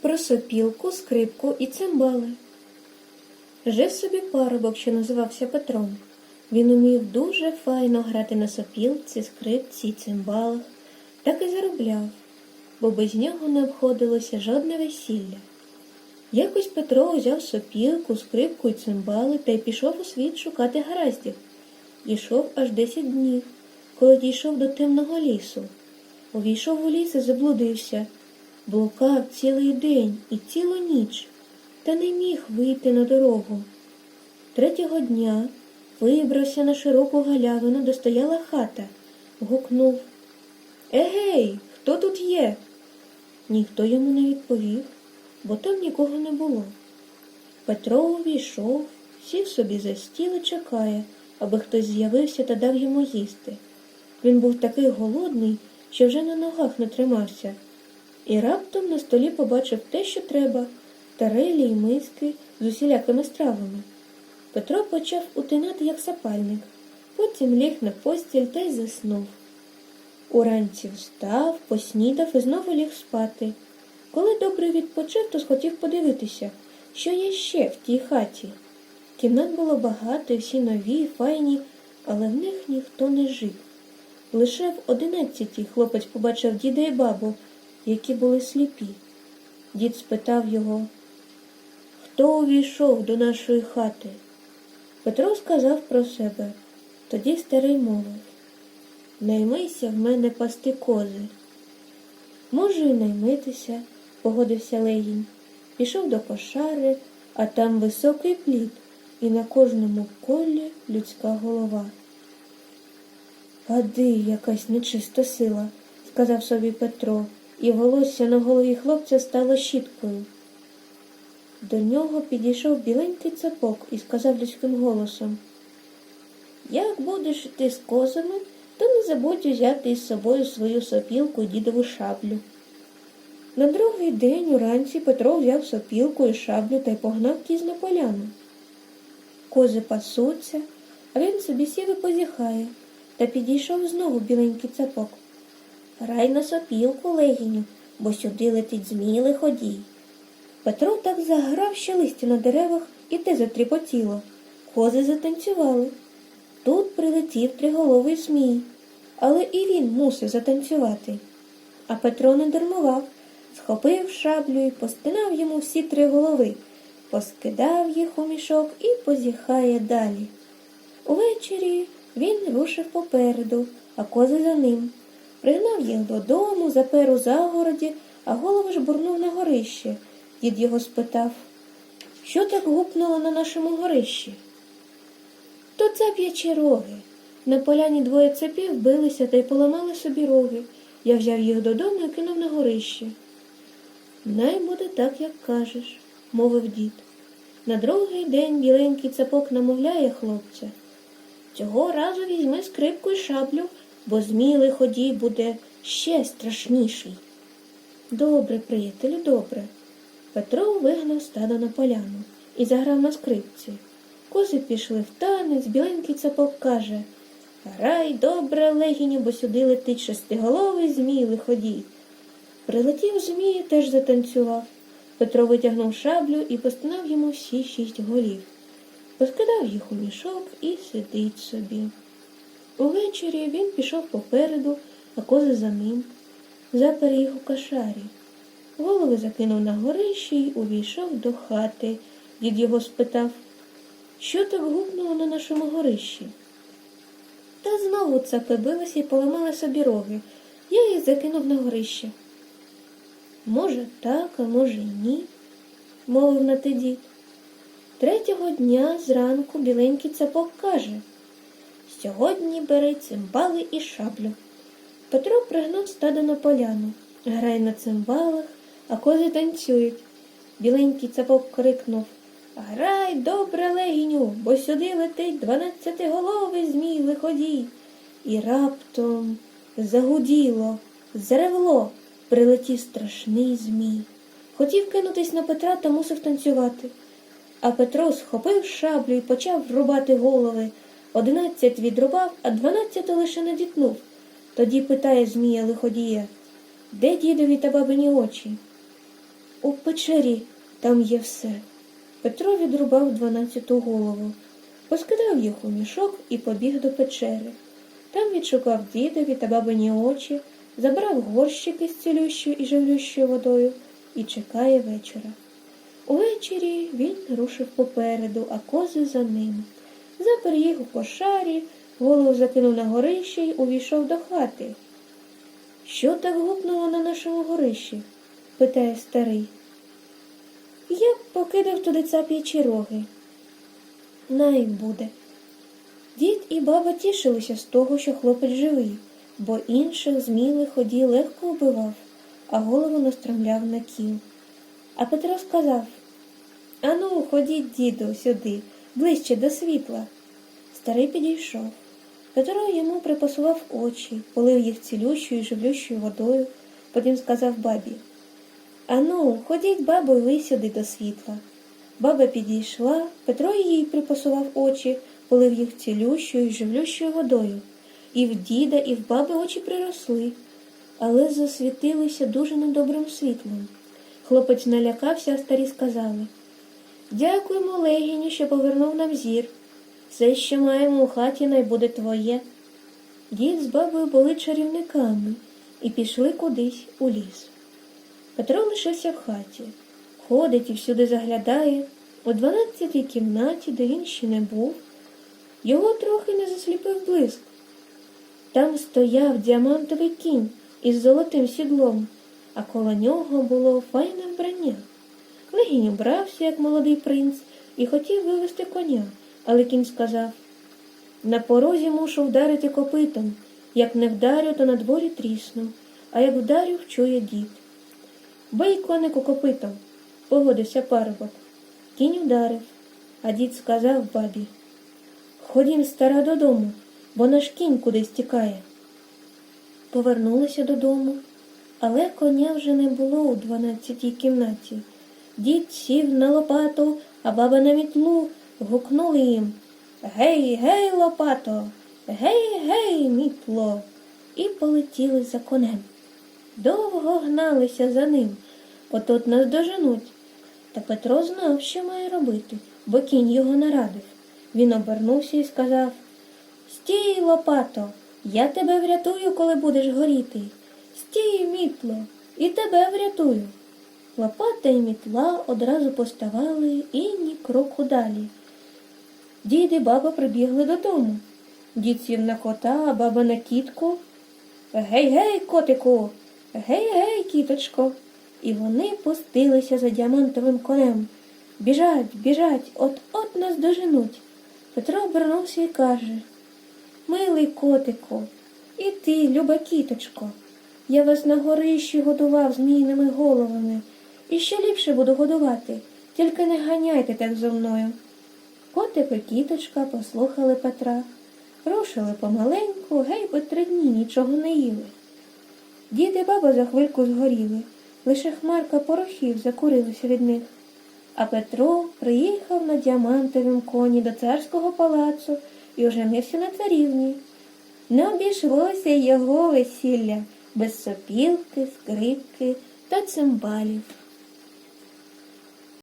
про сопілку, скрипку і цимбали. Жив собі парубок, що називався Петром. Він умів дуже файно грати на сопілці, скрипці й цимбалах, так і заробляв, бо без нього не обходилося жодне весілля. Якось Петро взяв сопілку, скрипку й цимбали та й пішов у світ шукати гараздів. Ішов аж десять днів, коли дійшов до темного лісу. Увійшов у ліс і заблудився, блукав цілий день і цілу ніч, та не міг вийти на дорогу. Третього дня вибрався на широку галявину, де стояла хата, гукнув Егей, хто тут є? Ніхто йому не відповів, бо там нікого не було. Петро увійшов, сів собі за стіл і чекає, аби хтось з'явився та дав йому їсти. Він був такий голодний, що вже на ногах не тримався, і раптом на столі побачив те, що треба тарелі й миски з усілякими стравами. Петро почав утинати, як сапальник, потім ліг на постіль та й заснув. Уранці встав, поснідав і знову ліг спати. Коли добре відпочив, то схотів подивитися, що є ще в тій хаті. Кімнат було багато, всі нові, файні, але в них ніхто не жив. Лише в одинадцятій хлопець побачив діда і бабу, які були сліпі. Дід спитав його, хто увійшов до нашої хати? Петро сказав про себе. Тоді старий мовив Наймийся в мене пасти кози. Можу й наймитися, погодився Легінь. Пішов до кошари, а там високий плід, і на кожному колі людська голова. Пади, якась нечиста сила, сказав собі Петро, і волосся на голові хлопця стало щіткою. До нього підійшов біленький цапок і сказав людським голосом Як будеш йти з козами, то не забудь узяти із собою свою сопілку і дідову шаблю. На другий день уранці Петро взяв сопілку і шаблю та й погнав кіз на поляну. Кози пасуться, а він собі сів і позіхає, та підійшов знову біленький цапок. Грай на сопілку, легіню, бо сюди летить змій лиходій. Петро так заграв, що листя на деревах і те затріпотіло. Кози затанцювали. Тут прилетів триголовий змій, але і він мусив затанцювати. А Петро не дармував, схопив шаблю і постинав йому всі три голови, поскидав їх у мішок і позіхає далі. Увечері він рушив попереду, а кози за ним. Пригнав їх додому, запер у загороді, а голову ж бурнув на горище. Дід його спитав, що так гупнуло на нашому горищі? То цеп'ячі роги. На поляні двоє цепів билися та й поламали собі роги. Я взяв їх додому і кинув на горище. Най буде так, як кажеш, мовив дід. На другий день біленький цапок намовляє хлопця. Цього разу візьми скрипку і шаблю, бо змій лиходій буде ще страшніший. Добре, приятелю, добре. Петро вигнав стадо на поляну і заграв на скрипці. Кози пішли в танець, біленький цапок каже Грай добре, легіню, бо сюди летить шестиголовий змій лиходій. Прилетів змій і теж затанцював. Петро витягнув шаблю і постинав йому всі шість голів. Поскидав їх у мішок і сидить собі. Увечері він пішов попереду, а кози за ним. Запер їх у кошарі. Голови закинув на горищі й увійшов до хати. Дід його спитав, що так гукнуло на нашому горищі? Та знову цапи билися і поламали собі роги. Я їх закинув на горище. Може, так, а може, й ні, мовив на те дід. Третього дня зранку біленький цапок каже Сьогодні бери цимбали і шаблю. Петро пригнув стадо на поляну, грає на цимбалах, а кози танцюють. Біленький цапок крикнув Грай, добре, легіню, бо сюди летить дванадцятиголовий змій лиходій. І раптом загуділо, заревло, прилетів страшний змій. Хотів кинутись на Петра та мусив танцювати. А Петро схопив шаблю і почав рубати голови. Одинадцять відрубав, а дванадцяту лише надітнув. Тоді питає Змія лиходія, де дідові та бабині очі? У печері там є все. Петро відрубав дванадцяту голову, поскидав їх у мішок і побіг до печери. Там відшукав дідові та бабині очі, забрав горщики з цілющою і живлющою водою і чекає вечора. Увечері він рушив попереду, а кози за ним. Запер їх у кошарі, голову закинув на горище й увійшов до хати. Що так гупнуло на нашому горищі? питає старий. Я покидав туди цап'ячі роги. Най буде. Дід і баба тішилися з того, що хлопець живий, бо інших змілих ході легко вбивав, а голову настромляв на кіл. А Петро сказав Ану, ходіть, діду, сюди, ближче до світла. Старий підійшов. Петро йому припасував очі, полив їх цілющою і живлющою водою, потім сказав бабі Ану, ходіть, бабо, ви сюди до світла. Баба підійшла, Петро їй припасував очі, полив їх цілющою і живлющою водою. І в діда, і в баби очі приросли, але засвітилися дуже недобрим світлом. Хлопець налякався, а старі сказали Дякуємо, Легіні, що повернув нам зір. Все, що маємо у хаті, най буде твоє. Дід з бабою були чарівниками і пішли кудись у ліс. Петро лишився в хаті, ходить і всюди заглядає. У дванадцятій кімнаті, де він ще не був, його трохи не засліпив блиск. Там стояв діамантовий кінь із золотим сідлом, а коло нього було файне вбрання. Легінь убрався, як молодий принц, і хотів вивести коня, але кінь сказав На порозі мушу вдарити копитом. Як не вдарю, то на дворі трісну, а як вдарю, вчує дід. Бий конику копитом, погодився парубок. Кінь ударив, а дід сказав бабі Ходім, стара, додому, бо наш кінь кудись тікає. Повернулися додому, але коня вже не було у дванадцятій кімнаті. Дід сів на лопату, а баба на мітлу гукнули їм Гей, гей, лопато, гей, гей, мітло, і полетіли за конем. Довго гналися за ним, отот нас доженуть. Та Петро знав, що має робити, бо кінь його нарадив. Він обернувся і сказав Стій, лопато, я тебе врятую, коли будеш горіти. Стій, мітло, і тебе врятую. Лопата і мітла одразу поставали і ні кроку далі. Дід і баба прибігли додому. Дід сів на кота, а баба на кітку. Гей, гей, котику, гей, гей, кіточко. І вони пустилися за діамантовим конем. Біжать, біжать, от-от нас доженуть. Петро обернувся і каже Милий котику, і ти, люба кіточко, я вас на горищі годував змійними головами. І ще ліпше буду годувати, тільки не ганяйте так зо мною. Котик і кіточка послухали Петра, рушили помаленьку, гей по три дні нічого не їли. Дід і баба за хвильку згоріли, лише хмарка порохів закурилася від них. А Петро приїхав на діамантовім коні до царського палацу і оженився на царівні. Не обійшлося його весілля без сопілки, скрипки та цимбалів.